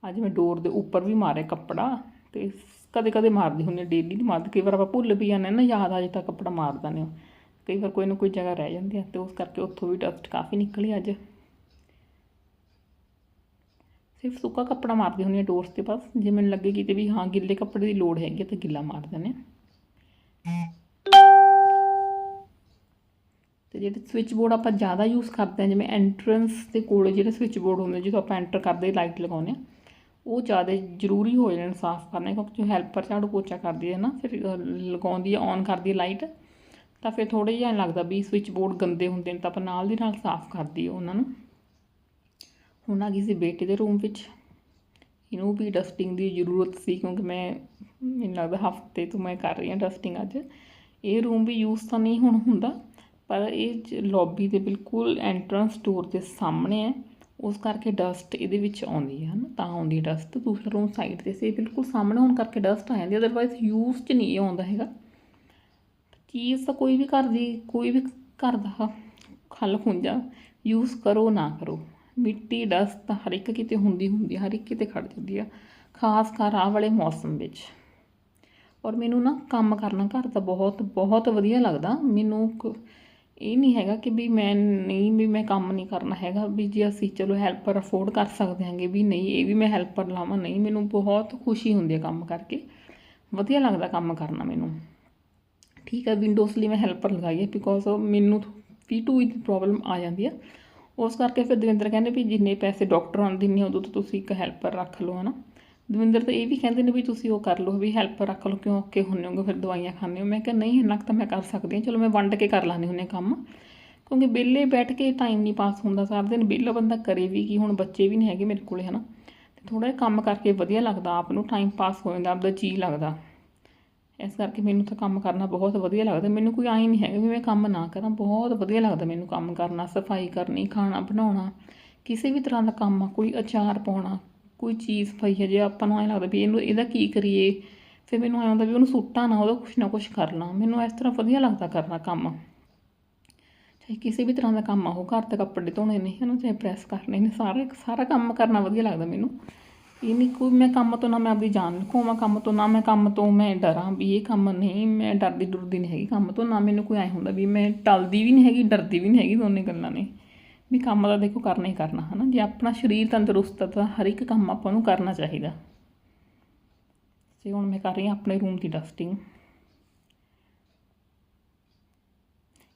ਅੱਜ ਮੈਂ ਡੋਰ ਦੇ ਉੱਪਰ ਵੀ ਮਾਰਿਆ ਕੱਪੜਾ ਤੇ ਕਦੇ ਕਦੇ ਮਾਰਦੀ ਹੁੰਦੀ ਡੇਲੀ ਨਹੀਂ ਮਾਰਦੀ। ਕਈ ਵਾਰ ਆਪਾਂ ਭੁੱਲ ਵੀ ਜਾਂਦੇ ਹਾਂ ਨਾ ਯਾਦ ਆ ਜੇ ਤਾਂ ਕੱਪੜਾ ਮਾਰ ਦਿੰਦੇ ਹਾਂ। ਕਈ ਵਾਰ ਕੋਈ ਨਾ ਕੋਈ ਜਗ੍ਹਾ ਰਹਿ ਜਾਂਦੀ ਆ ਤੇ ਉਸ ਕਰਕੇ ਉੱਥੋਂ ਵੀ ਡਸਟ ਕਾਫੀ ਨਿਕਲੀ ਅੱਜ। ਸਿਰਫ ਸੁੱਕਾ ਕੱਪੜਾ ਮਾਰਦੀ ਹੁੰਦੀ ਹਾਂ ਡੋਰਸ ਤੇ ਬਸ। ਜੇ ਮੈਨੂੰ ਲੱਗੇ ਕਿਤੇ ਵੀ ਹਾਂ ਗਿੱਲੇ ਕੱਪੜੇ ਦੀ ਲੋੜ ਹੈਗੀ ਆ ਤਾਂ ਗਿੱਲਾ ਮਾਰ ਦਿੰਦੇ ਹਾਂ। ਤੇ ਜਿਹੜੇ ਸਵਿਚ ਬੋਰਡ ਆਪਾਂ ਜ਼ਿਆਦਾ ਯੂਜ਼ ਕਰਦੇ ਹਾਂ, ਜਿਵੇਂ ਐਂਟਰੈਂਸ ਦੇ ਕੋਲ ਜਿਹੜੇ ਸਵਿਚ ਬੋਰਡ ਹੁੰਦੇ ਜਦੋਂ ਆਪਾਂ ਐਂਟਰ ਕਰਦੇ ਲਾਈਟ ਲਗਾਉਂਦੇ ਹਾਂ, ਉਹ ਜ਼ਿਆਦਾ ਜ਼ਰੂਰੀ ਹੋ ਜਾਣ, ਸਾਫ਼ ਕਰਨੇ ਕਿਉਂਕਿ ਜੋ ਹੈਲਪਰ ਝਾੜੂ ਪੋਚਾ ਕਰਦੀ ਹੈ ਨਾ, ਫਿਰ ਲਗਾਉਂਦੀ ਹੈ ਔਨ ਕਰਦੀ ਹੈ ਲਾਈਟ ਤਾਂ ਫਿਰ ਥੋੜ੍ਹਾ ਜਿਹਾ ਐਂ ਲੱਗਦਾ ਵੀ ਸਵਿਚ ਬੋਰਡ ਗੰਦੇ ਹੁੰਦੇ ਨੇ, ਤਾਂ ਆਪਾਂ ਨਾਲ ਦੀ ਨਾਲ ਸਾਫ਼ ਕਰਦੀ ਉਹਨਾਂ ਨੂੰ। ਹੁਣ ਆ ਗਈ ਸੀ ਬੇਟੇ ਦੇ ਰੂਮ ਵਿੱਚ। ਇਹਨੂੰ ਵੀ ਡਸਟਿੰਗ ਦੀ ਜ਼ਰੂਰਤ ਸੀ ਕਿਉਂਕਿ ਮੈਂ, ਮੈਨੂੰ ਲੱਗਦਾ ਹਫ਼ਤੇ ਤੋਂ ਮੈਂ ਕਰ ਰਹੀ ਹਾਂ ਡਸਟਿੰਗ ਅੱਜ। ਇਹ ਰੂਮ ਵੀ ਯੂਜ਼ ਤਾਂ ਨਹੀਂ ਹੁਣ ਹੁੰਦਾ, ਪਰ ਇਹ ਲੌਬੀ ਦੇ ਬਿਲਕੁਲ ਐਂਟਰੈਂਸ ਡੋਰ ਦੇ ਸਾਹਮਣੇ ਹੈ। ਉਸ ਕਰਕੇ ਡਸਟ ਇਹਦੇ ਵਿੱਚ ਆਉਂਦੀ ਹੈ ਨਾ ਤਾਂ ਆਉਂਦੀ ਹੈ ਡਸਟ ਦੂਸਰਾ ਰੂਮ ਸਾਈਡ ਤੇ ਸੀ ਬਿਲਕੁਲ ਸਾਹਮਣੇ ਹੋਣ ਕਰਕੇ ਡਸਟ ਆ ਜਾਂਦੀ ਅਦਰਵਾਈਜ਼ ਯੂਜ਼ 'ਚ ਨਹੀਂ ਆਉਂਦਾ ਹੈਗਾ। ਚੀਜ਼ ਤਾਂ ਕੋਈ ਵੀ ਘਰ ਦੀ, ਕੋਈ ਵੀ ਘਰ ਦਾ ਖਲ ਖੁੰਝਾ ਯੂਜ਼ ਕਰੋ ਨਾ ਕਰੋ। ਮਿੱਟੀ, ਡਸਟ ਤਾਂ ਹਰ ਇੱਕ ਕਿਤੇ ਹੁੰਦੀ ਹੁੰਦੀ ਹਰ ਇੱਕ ਕਿਤੇ ਖੜ ਜਾਂਦੀ ਆ, ਖਾਸ ਕਰ ਆਹ ਵਾਲੇ ਮੌਸਮ ਵਿੱਚ। ਔਰ ਮੈਨੂੰ ਨਾ ਕੰਮ ਕਰਨਾ ਘਰ ਦਾ ਬਹੁਤ ਬਹੁਤ ਵਧੀਆ ਲੱਗਦਾ। ਮੈਨੂੰ ਕ- ਇਹ ਨਹੀਂ ਹੈਗਾ ਕਿ ਵੀ ਮੈਂ ਨਹੀਂ, ਵੀ ਮੈਂ ਕੰਮ ਨਹੀਂ ਕਰਨਾ ਹੈਗਾ, ਵੀ ਜੇ ਅਸੀਂ ਚਲੋ ਹੈਲਪਰ ਅਫੋਰਡ ਕਰ ਸਕਦੇ ਹਾਂਗੇ ਵੀ ਨਹੀਂ, ਇਹ ਵੀ ਮੈਂ ਹੈਲਪਰ ਲਾਵਾਂ, ਨਹੀਂ, ਮੈਨੂੰ ਬਹੁਤ ਖੁਸ਼ੀ ਹੁੰਦੀ ਹੈ ਕੰਮ ਕਰਕੇ। ਵਧੀਆ ਲੱਗਦਾ ਕੰਮ ਕਰਨਾ ਮੈਨੂੰ। ਠੀਕ ਹੈ ਵਿੰਡੋਜ਼ ਲਈ ਮੈਂ ਹੈਲਪਰ ਲਗਾਈ ਹੈ ਬਿਕੋਜ਼ ਮੈਨੂੰ ਵੀ V2 ਦੀ ਪ੍ਰੋਬਲਮ ਆ ਜਾਂਦੀ ਹੈ ਉਸ ਕਰਕੇ ਫਿਰ ਦਵਿੰਦਰ ਕਹਿੰਦੇ ਵੀ ਜਿੰਨੇ ਪੈਸੇ ਡਾਕਟਰਾਂ ਨੂੰ ਦਿੰਨੇ ਉਦੋਂ ਤੋਂ ਤੁਸੀਂ ਇੱਕ ਹੈਲਪਰ ਰੱਖ ਲਓ, ਹਨਾ। ਦਵਿੰਦਰ ਤਾਂ ਇਹ ਵੀ ਕਹਿੰਦੇ ਨੇ ਵੀ ਤੁਸੀਂ ਉਹ ਕਰ ਲਓ ਵੀ ਹੈਲਪਰ ਰੱਖ ਲਓ, ਕਿਉਂ ਔਕੇ ਹੁੰਨੇ ਹੋਗੇ, ਫਿਰ ਦਵਾਈਆਂ ਖਾਂਦੇ ਹੋ। ਮੈਂ ਕਿਹਾ, ਨਹੀਂ, ਇੰਨਾ ਕੁ ਤਾਂ ਮੈਂ ਕਰ ਸਕਦੀ ਹਾਂ। ਚਲੋ, ਮੈਂ ਵੰਡ ਕੇ ਕਰ ਲਾਂਦੀ ਹੁੰਨੇ ਕੰਮ। ਕਿਉਂਕਿ ਵਿਹਲੇ ਬੈਠ ਕੇ ਟਾਈਮ ਨਹੀਂ ਪਾਸ ਹੁੰਦਾ, ਸਾਰਾ ਦਿਨ ਵਿਹਲਾ ਬੰਦਾ ਕਰੇ ਵੀ ਕੀ, ਹੁਣ ਬੱਚੇ ਵੀ ਨਹੀਂ ਹੈਗੇ ਮੇਰੇ ਕੋਲੇ, ਹਨਾ। ਤੇ ਥੋੜਾ ਜਿਹਾ ਕੰਮ ਕਰਕੇ ਵਧੀਆ ਲੱਗਦਾ, ਆਪ ਨੂੰ ਟਾਈਮ ਪਾਸ ਹੋ ਜਾਂਦਾ, ਆਪਦਾ ਜੀ ਲੱਗਦਾ। ਇਸ ਕਰਕੇ ਮੈਨੂੰ ਤਾਂ ਕੰਮ ਕਰਨਾ ਬਹੁਤ ਵਧੀਆ ਲੱਗਦਾ। ਮੈਨੂੰ ਕੋਈ ਆਈ ਨਹੀਂ ਹੈਗਾ ਵੀ ਮੈਂ ਕੰਮ ਨਾ ਕਰਾਂ। ਬਹੁਤ ਵਧੀਆ ਲੱਗਦਾ ਮੈਨੂੰ ਕੰਮ ਕਰਨਾ, ਸਫ਼ਾਈ ਕਰਨੀ, ਖਾਣਾ ਬਣਾਉਣਾ। ਕਿਸੇ ਵੀ ਤਰ੍ਹਾਂ ਦਾ ਕੰਮ ਆ, ਕੋਈ ਅਚਾਰ ਪਾਉਣਾ, ਕੋਈ ਚੀਜ਼ ਪਈ ਹੈ, ਜੇ ਆਪਾਂ ਨੂੰ ਐਂ ਲੱਗਦਾ ਵੀ ਇਹਨੂੰ, ਇਹਦਾ ਕੀ ਕਰੀਏ? ਫਿਰ ਮੈਨੂੰ ਐਂ ਹੁੰਦਾ ਵੀ ਉਹਨੂੰ ਸੁੱਟਾਂ ਨਾ, ਉਹਦਾ ਕੁਛ ਨਾ ਕੁਛ ਕਰ ਲਾਂ ਮੈਨੂੰ ਇਸ ਤਰ੍ਹਾਂ ਵਧੀਆ ਲੱਗਦਾ ਕਰਨਾ ਕੰਮ। ਚਾਹੇ ਕਿਸੇ ਵੀ ਤਰ੍ਹਾਂ ਦਾ ਕੰਮ ਆ, ਉਹ ਘਰ ਦੇ ਕੱਪੜੇ ਧੋਣੇ ਨੇ ਹੈ ਚਾਹੇ ਪ੍ਰੈਸ ਕਰਨੇ ਨੇ, ਸਾਰੇ, ਸਾਰਾ ਕੰਮ ਕਰਨਾ ਵਧੀਆ ਲੱਗਦਾ ਮੈਨੂੰ। ਇਹ ਨਹੀਂ ਕੋਈ ਮੈਂ ਕੰਮ ਤੋਂ ਨਾ ਮੈਂ ਆਪਣੀ ਜਾਨ ਲੁਕਾਵਾਂ ਕੰਮ ਤੋਂ ਨਾ ਮੈਂ ਕੰਮ ਤੋਂ ਮੈਂ ਡਰਾਂ ਵੀ ਇਹ ਕੰਮ ਨਹੀਂ, ਮੈਂ ਡਰਦੀ ਡਰਦੀ ਨਹੀਂ ਹੈਗੀ, ਕੰਮ ਤੋਂ ਨਾ ਮੈਨੂੰ ਕੋਈ ਐ ਹੁੰਦਾ ਵੀ ਮੈਂ ਟਲਦੀ ਵੀ ਨਹੀਂ ਹੈਗੀ, ਡਰਦੀ ਵੀ ਨਹੀਂ ਹੈਗੀ ਦੋਨੇ ਗੱਲਾਂ ਨੇ। ਵੀ ਕੰਮ ਦਾ ਦੇਖੋ ਕਰਨਾ ਹੀ ਕਰਨਾ, ਹਨਾ? ਜੇ ਆਪਣਾ ਸਰੀਰ ਤੰਦਰੁਸਤ ਆ ਤਾਂ ਹਰ ਇੱਕ ਕੰਮ ਆਪਾਂ ਨੂੰ ਕਰਨਾ ਚਾਹੀਦਾ। ਤੇ ਹੁਣ ਮੈਂ ਕਰ ਰਹੀ ਹਾਂ ਆਪਣੇ ਰੂਮ ਦੀ ਡਸਟਿੰਗ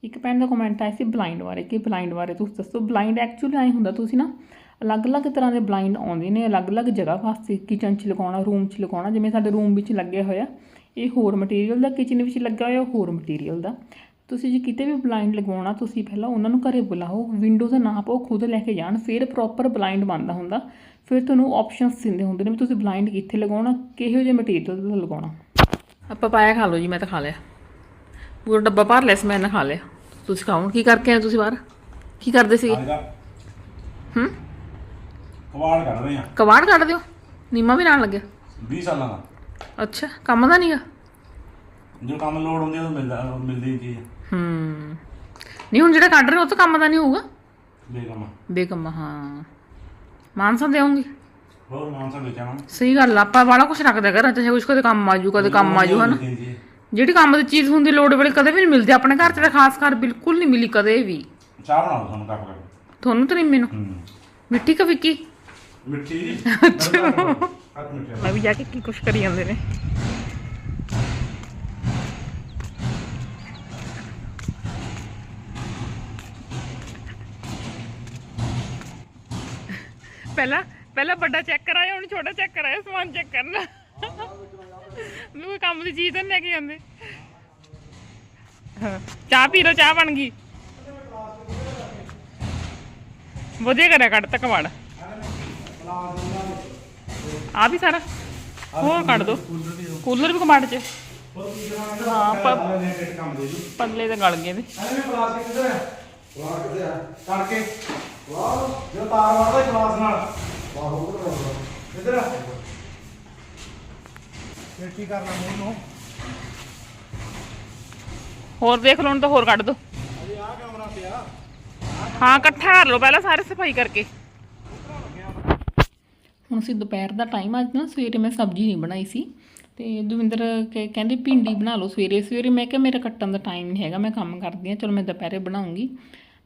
ਇੱਕ ਭੈਣ ਦਾ ਕਮੈਂਟ ਆਇਆ ਸੀ ਬਲਾਈਂਡ ਬਾਰੇ, ਕਿ ਬਲਾਈਂਡ ਬਾਰੇ ਤੁਸੀਂ ਦੱਸੋ ਬਲਾਈਂਡ ਐਕਚੁਅਲੀ ਐਂ ਹੁੰਦਾ ਤੁਸੀਂ ਨਾ ਅਲੱਗ-ਅਲੱਗ ਤਰ੍ਹਾਂ ਦੇ ਬਲਾਈਂਡ ਆਉਂਦੇ ਨੇ ਅਲੱਗ-ਅਲੱਗ ਜਗ੍ਹਾ ਵਾਸਤੇ ਕਿਚਨ 'ਚ ਲਗਾਉਣਾ ਰੂਮ 'ਚ ਲਗਾਉਣਾ ਜਿਵੇਂ ਸਾਡੇ ਰੂਮ ਵਿੱਚ ਲੱਗਿਆ ਹੋਇਆ ਇਹ ਹੋਰ ਮਟੀਰੀਅਲ ਦਾ ਕਿਚਨ ਵਿੱਚ ਲੱਗਾ ਹੋਇਆ ਹੋਰ ਮਟੀਰੀਅਲ ਦਾ। ਤੁਸੀਂ ਜੇ ਕਿਤੇ ਵੀ ਬਲਾਈਂਡ ਲਗਵਾਉਣਾ ਤੁਸੀਂ ਪਹਿਲਾਂ ਉਹਨਾਂ ਨੂੰ ਘਰੇ ਬੁਲਾਓ ਵਿੰਡੋ ਦਾ ਨਾਪ ਉਹ ਖੁਦ ਲੈ ਕੇ ਜਾਣ ਫਿਰ ਪ੍ਰੋਪਰ ਬਲਾਈਂਡ ਬਣਦਾ ਹੁੰਦਾ। ਫਿਰ ਤੁਹਾਨੂੰ ਆਪਸ਼ਨਸ ਦਿੰਦੇ ਹੁੰਦੇ ਨੇ ਵੀ ਤੁਸੀਂ ਬਲਾਈਂਡ ਕਿੱਥੇ ਲਗਾਉਣਾ ਕਿਹੋ ਜਿਹੇ ਮਟੀਰੀਅਲ ਦਾ ਲਗਾਉਣਾ। ਆਪਾਂ ਪਾਇਆ ਖਾ ਲਓ ਜੀ ਮੈਂ ਤਾਂ ਖਾ ਲਿਆ। ਪੂਰਾ ਡੱਬਾ ਭਰ ਲਿਆ ਸੀ ਮੈਂ ਨਾ ਖਾ ਲਿਆ। ਤੁਸੀਂ ਖਾਓ ਕੀ ਕਰਕੇ ਆਏ ਤੁਸੀਂ ਬਾਹਰ? ਕੀ ਕਰਦੇ ਸੀਗੇ? ਹੂੰ? ਕਵਾੜ ਕੱਢ ਰਹੇ ਆ। ਕਬਾੜ ਕੱਢ ਦਿਓ। ਨੀਮਾ ਵੀ ਨਾਲ ਲੱਗਿਆ 20 ਸਾਲਾਂ ਦਾ। ਅੱਛਾ ਕੰਮ ਦਾ ਨਹੀਂਗਾ ਜੋ ਕੰਮ ਲੋੜ ਹੁੰਦੀ ਉਹ ਮਿਲਦਾ ਉਹ ਮਿਲਦੀ ਚੀਜ਼। ਹੂੰ। ਨਹੀਂ ਹੁਣ ਜਿਹੜਾ ਕੱਢ ਰਹੇ ਉਹ ਤਾਂ ਕੰਮ ਦਾ ਨਹੀਂ ਹੋਊਗਾ? ਬੇਕਮ। ਬੇਕਮ ਹਾਂ। ਮਾਨਸਾ ਦੇਉਂਗੀ ਹੋਰ ਮਾਨਸਾ ਵੇਚਾਂ ਸਹੀ ਗੱਲ ਆ, ਆਪਾਂ ਵਾਲਾ ਕੁਝ ਰੱਖਦਾ ਘਰ ਚਾਹੇ ਕੁਝ ਕਦੇ ਕੰਮ ਆਜੂ ਕਦੇ ਕੰਮ ਆਜੂ ਹਨਾ? ਜਿਹੜੀ ਕੰਮ ਦੀ ਚੀਜ਼ ਹੁੰਦੀ ਲੋੜ ਵੇਲੇ ਕਦੇ ਵੀ ਨਹੀਂ ਮਿਲਦੀ। ਆਪਣੇ ਘਰ ਚ ਤਾਂ ਖਾਸ ਕਰ ਬਿਲਕੁਲ ਨਹੀਂ ਮਿਲੀ ਕਦੇ ਵੀ। ਚਾਹ ਬਣਾ ਦੋ ਤੁਹਾਨੂੰ ਕੱਪ ਕੱਪ ਤੁਹਾਨੂੰ ਤਾਂ ਨਹੀਂ ਮੈਨੂੰ। ਹੂੰ। ਮਿੱਠੀ ਕਾ ਵਿੱਕੀ ਮਿੱਠੀ ਜੀ। ਹੱਥ ਮਿੱਠੀ ਮੈਂ ਵੀ ਜਾ ਕੇ ਕੀ ਕੁਛ ਕਰੀ ਜਾਂਦੇ ਨੇ। ਪਹਿਲਾਂ ਪਹਿਲਾਂ ਵੱਡਾ ਚੈੱਕ ਕਰਾਇਆ ਹੁਣ ਛੋਟਾ ਚੈੱਕ ਕਰਾਇਆ ਸਮਾਨ ਚੈੱਕ ਕਰਨਾ। ਕੋਈ ਕੰਮ ਦੀ ਚੀਜ਼ ਤਾਂ ਨੀ ਲੈ ਕੇ ਜਾਂਦੇ। ਹਾਂ ਚਾਹ ਪੀ ਲਓ ਚਾਹ ਬਣ ਗਈ। ਵਧੀਆ ਕਰਿਆ ਕੱਢ ਤੱਕ ਵੜ ਆ ਵੀ ਸਾਰਾ। ਹੋਰ ਕੱਢ ਦੋ। ਕੂਲਰ ਵੀ ਕਮਾੜ ਚ। ਹਾਂ ਪੱਲੇ ਤੇ ਗਲ ਗਏ ਨੇ। ਅਰੇ ਪਲਾਸਟਿਕ ਕਿੱਧਰ ਹੈ ਪਲਾਸਟਿਕ ਕਿੱਧਰ ਹੈ ਤੜਕੇ। ਵਾਹ ਜੋ ਤਾਰ ਵਾਰਦਾ ਗਲਾਸ ਨਾਲ। ਵਾਹ ਕਿੱਧਰ ਹੈ ਫਿਰ ਕੀ ਕਰਨਾ ਮੂੰਹ ਨੂੰ ਹੋਰ ਦੇਖ ਲਓ ਹੁਣ ਤਾਂ ਹੋਰ ਕੱਢ ਦੋ। ਅਜੇ ਆ ਕਮਰਾ ਪਿਆ। ਹਾਂ ਇਕੱਠਾ ਕਰ ਲਓ ਪਹਿਲਾਂ ਸਾਰੇ ਸਫ਼ਾਈ ਕਰਕੇ। ਹੁਣ ਅਸੀਂ ਦੁਪਹਿਰ ਦਾ ਟਾਈਮ ਅੱਜ ਨਾ ਸਵੇਰੇ ਮੈਂ ਸਬਜ਼ੀ ਨਹੀਂ ਬਣਾਈ ਸੀ। ਤੇ ਦਵਿੰਦਰ ਕਹਿ- ਕਹਿੰਦੇ ਭਿੰਡੀ ਬਣਾ ਲਓ ਸਵੇਰੇ। ਸਵੇਰੇ ਮੈਂ ਕਿਹਾ ਮੇਰਾ ਕੱਟਣ ਦਾ ਟਾਈਮ ਨਹੀਂ ਹੈਗਾ, ਮੈਂ ਕੰਮ ਕਰਦੀ ਹਾਂ, ਚਲੋ ਮੈਂ ਦੁਪਹਿਰੇ ਬਣਾਉਂਗੀ।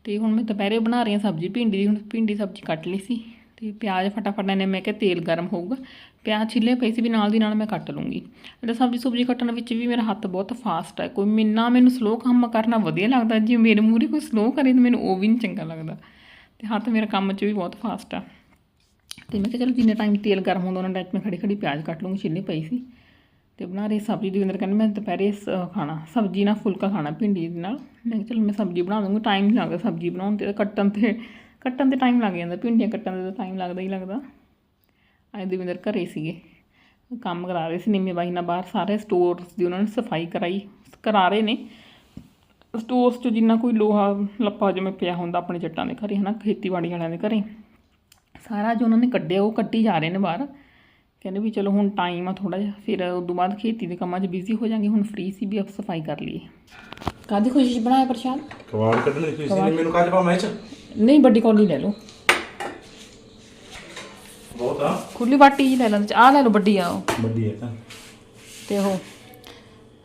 ਤੇ ਹੁਣ ਮੈਂ ਦੁਪਹਿਰੇ ਬਣਾ ਰਹੀ ਹਾਂ ਸਬਜ਼ੀ ਭਿੰਡੀ ਦੀ, ਹੁਣ ਭਿੰਡੀ ਸਬਜ਼ੀ ਕੱਟ ਲਈ ਸੀ। ਤੇ ਪਿਆਜ਼ ਫਟਾਫਟ ਨੇ ਮੈਂ ਕਿਹਾ ਤੇਲ ਗਰਮ ਹੋਊਗਾ। ਪਿਆਜ਼ ਛਿੱਲੇ ਪਏ ਸੀ ਵੀ ਨਾਲ ਦੀ ਨਾਲ ਮੈਂ ਕੱਟ ਲੂੰਗੀ ਜਿਹੜਾ ਸਬਜ਼ੀ ਸੁਬਜ਼ੀ ਕੱਟਣ ਵਿੱਚ ਵੀ ਮੇਰਾ ਹੱਥ ਬਹੁਤ ਫਾਸਟ ਹੈ ਕੋਈ ਮਿੰਨਾ ਮੈਨੂੰ ਸਲੋ ਕੰਮ ਕਰਨਾ ਵਧੀਆ ਲੱਗਦਾ। ਜੇ ਮੇਰੇ ਮੂਹਰੇ ਕੋਈ ਸਲੋ ਕਰੇ ਤਾਂ ਮੈਨੂੰ ਉਹ ਵੀ ਨਹੀਂ ਚੰਗਾ ਲੱਗਦਾ। ਤੇ ਹੱਥ ਮੇਰਾ ਕੰਮ 'ਚ ਵੀ ਬਹੁਤ ਫਾਸਟ ਆ। ਤੇ ਮੈਂ ਕਿਹਾ ਚਲੋ ਜਿੰਨੇ ਟਾਈਮ ਤੇਲ ਗਰਮ ਹੁੰਦਾ, ਉਹਨਾਂ ਟਾਈਮ ਮੈਂ ਖੜੀ ਖੜੀ ਪਿਆਜ਼ ਕੱਟ ਲੂੰਗੀ ਛਿੱਲੀ ਪਈ ਸੀ। ਤੇ ਬਣਾ ਰਹੀ ਸਬਜ਼ੀ ਦਵਿੰਦਰ ਅੰਦਰ ਕਹਿੰਦੇ ਮੈਂ ਦੁਪਹਿਰੇ ਸ- ਖਾਣਾ, ਸਬਜ਼ੀ ਨਾਲ ਫੁਲਕਾ ਖਾਣਾ ਭਿੰਡੀ ਦੇ ਨਾਲ। ਮੈਂ ਕਿਹਾ ਚਲੋ ਮੈਂ ਸਬਜ਼ੀ ਬਣਾ ਦੂੰਗੀ ਟਾਈਮ ਨਹੀਂ ਲੱਗਦਾ ਸਬਜ਼ੀ ਬਣਾਉਣ ਤੇ, ਕੱਟਣ ਤੇ ਕੱਟਣ ਤੇ ਟਾਈਮ ਲੱਗ ਜਾਂਦਾ, ਭਿੰਡੀਆਂ ਕੱਟਣ ਤੇ ਤਾਂ ਟਾਈਮ ਲੱਗਦਾ ਹੀ ਲੱਗਦਾ। ਅੱਜ ਦੇਵਿੰਦਰ ਘਰੇ ਸੀਗੇ, ਕੰਮ ਕਰਾ ਰਹੇ ਸੀ, ਨਿੰਮੇ ਬਾਈ ਨਾਲ ਬਾਹਰ, ਸਾਰੇ ਸਟੋਰਸ ਦੀ ਉਹਨਾਂ ਨੇ ਸਫ਼ਾਈ ਕਰਾਈ, ਕਰਾ ਰਹੇ ਨੇ। ਸਟੋਰਸ 'ਚ ਜਿੰਨਾ ਕੋਈ ਲੋਹਾ, ਲੱਪਾ ਜਿਵੇਂ ਪਿਆ ਹੁੰਦਾ ਆਪਣੇ ਜੱਟਾਂ ਦੇ ਘਰੇ, ਹਨਾ, ਖੇਤੀਬਾੜੀ ਵਾਲਿਆਂ ਦੇ ਘਰੇ। ਸਾਰਾ ਜੋ ਉਹਨਾਂ ਨੇ ਕੱਢਿਆ ਉਹ ਕੱਢੀ ਜਾ ਰਹੇ ਨੇ ਬਾਹਰ। ਕਹਿੰਦੇ ਵੀ ਚਲੋ ਹੁਣ ਟਾਈਮ ਆ ਥੋੜਾ ਜਿਹਾ ਫਿਰ ਉਸ ਤੋਂ ਬਾਅਦ ਖੇਤੀ ਦੇ ਕੰਮਾਂ 'ਚ ਬਿਜ਼ੀ ਹੋ ਜਾਾਂਗੇ ਹੁਣ ਫ੍ਰੀ ਸੀ ਵੀ ਆਪ ਸਫ਼ਾਈ ਕਰ ਲਈਏ। ਕਾਦੀ ਖੁਸ਼ੀ ਬਣਾਇਆ ਪ੍ਰਸ਼ਾਦ? ਕਵਾੜ ਕੱਢਣੇ ਤੁਸੀਂ ਨੇ ਮੈਨੂੰ ਕੱਜ ਪਾ ਮੈਂ ਚ। ਨਹੀਂ ਵੱਡੀ ਕੌਲੀ ਲੈ ਲਓ। ਬਹੁਤ ਆ। ਖੁੱਲੀ ਬਾਟੀ ਜੀ ਲੈ ਲੈਂਦੇ ਆਹ ਲੈ ਲਓ ਵੱਡੀ ਆ ਉਹ। ਵੱਡੀ ਹੈ ਤਾਂ। ਤੇ ਉਹ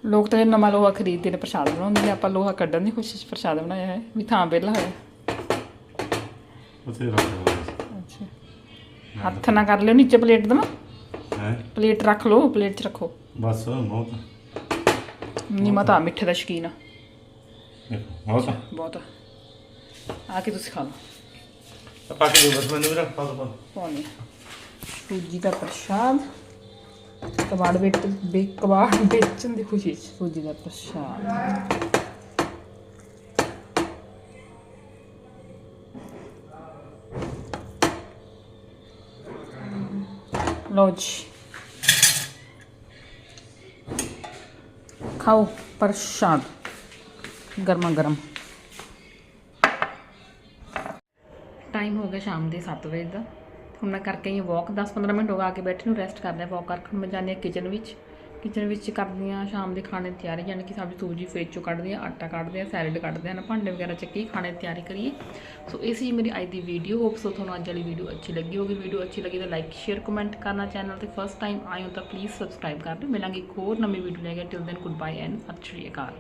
ਲੋਕ ਤਾਂ ਨਵਾਂ ਲੋਹਾ ਖਰੀਦਦੇ ਨੇ ਪ੍ਰਸ਼ਾਦ ਬਣਾਉਂਦੇ ਨੇ ਆਪਾਂ ਲੋਹਾ ਕੱਢਣ ਦੀ ਕੋਸ਼ਿਸ਼ ਪ੍ਰਸ਼ਾਦ ਬਣਾਇਆ ਹੈ ਵੀ ਥਾਂ ਵਿਹਲਾ ਹੋਇਆ। ਉੱਥੇ ਰੱਖ ਲਓ ਹੱਥ ਨਾ ਕਰ ਲਿਓ ਨੀਚੇ ਪਲੇਟ ਦਵਾਂ। ਹੈ? ਪਲੇਟ ਰੱਖ ਲਓ ਪਲੇਟ 'ਚ ਰੱਖੋ। ਬਸ ਬਹੁਤ। ਆ। ਨੀਮਾ ਤਾਂ ਮਿੱਠੇ ਦਾ ਸ਼ਕੀਨ ਆ। ਦੇਖੋ ਬਹੁਤ ਆ। ਬਹੁਤ ਆ। ਆ ਕੇ ਤੁਸੀਂ ਖਾ ਲਓ। ਪਾ ਕੇ ਦਿਓ ਬਸ ਮੈਨੂੰ ਵੀ ਰੱਖ ਪਾ ਦੋ ਪਾਉਣੀ ਸੂਜੀ ਦਾ ਪ੍ਰਸ਼ਾਦ। ਕਬਾੜ ਵੇਚ ਬੇ ਕਬਾੜ ਵੇਚਣ ਦੀ ਖੁਸ਼ੀ 'ਚ ਸੂਜੀ ਦਾ ਪ੍ਰਸ਼ਾਦ। ਲਓ ਜੀ ਖਾਓ ਪ੍ਰਸ਼ਾਦ ਗਰਮਾ ਗਰਮ ਟਾਈਮ ਹੋ ਗਿਆ ਸ਼ਾਮ ਦੇ 7 ਵਜੇ ਦਾ। ਹੁਣ ਮੈਂ ਕਰਕੇ ਆਈ ਵਾਕ 10-15 ਮਿੰਟ ਹੋ ਗਿਆ ਆ ਕੇ ਬੈਠੇ ਨੂੰ। ਰੈਸਟ ਕਰਦੇ ਆ ਵਾਕ ਕਰਕੇ ਮੈਂ ਜਾਂਦੀ ਹਾਂ ਕਿਚਨ ਵਿੱਚ। ਕਿਚਨ ਵਿੱਚ ਕਰਦੀਆਂ, ਸ਼ਾਮ ਦੇ ਖਾਣੇ ਦੀ ਤਿਆਰੀ, ਯਾਨੀ ਕਿ ਸਬਜ਼ੀ ਸੂਜੀ ਫ੍ਰਿਜ ਚੋਂ ਕੱਢਦੇ ਆ ਆਟਾ ਕੱਢਦੇ ਆ ਸੈਲਡ ਕੱਢਦੇ ਆ ਨਾ ਭਾਂਡੇ ਵਗੈਰਾ ਚੱਕੀ ਖਾਣੇ ਦੀ ਤਿਆਰੀ ਕਰੀਏ। ਸੋ ਇਹ ਸੀ ਮੇਰੀ ਅੱਜ ਦੀ ਵੀਡੀਓ ਹੋਪ ਸੋ ਤੁਹਾਨੂੰ ਅੱਜ ਵਾਲੀ ਵੀਡੀਓ ਅੱਛੀ ਲੱਗੀ ਹੋਗੀ ਵੀਡੀਓ ਅੱਛੀ ਲੱਗੀ ਤਾਂ ਲਾਈਕ ਸ਼ੇਅਰ ਕਮੈਂਟ ਕਰਨਾ ਚੈਨਲ ਤੇ ਫਸਟ ਟਾਈਮ ਆਏ ਹੋ ਤਾਂ ਪਲੀਜ਼ ਸਬਸਕ੍ਰਾਈਬ ਕਰ ਲਿਓ। ਮਿਲਾਂਗੇ ਇੱਕ ਹੋਰ ਨਵੀਂ ਵੀਡੀਓ ਲੈ ਕੇ। Till then good bye and ਸਤਿ ਸ਼੍ਰੀ ਅਕਾਲ।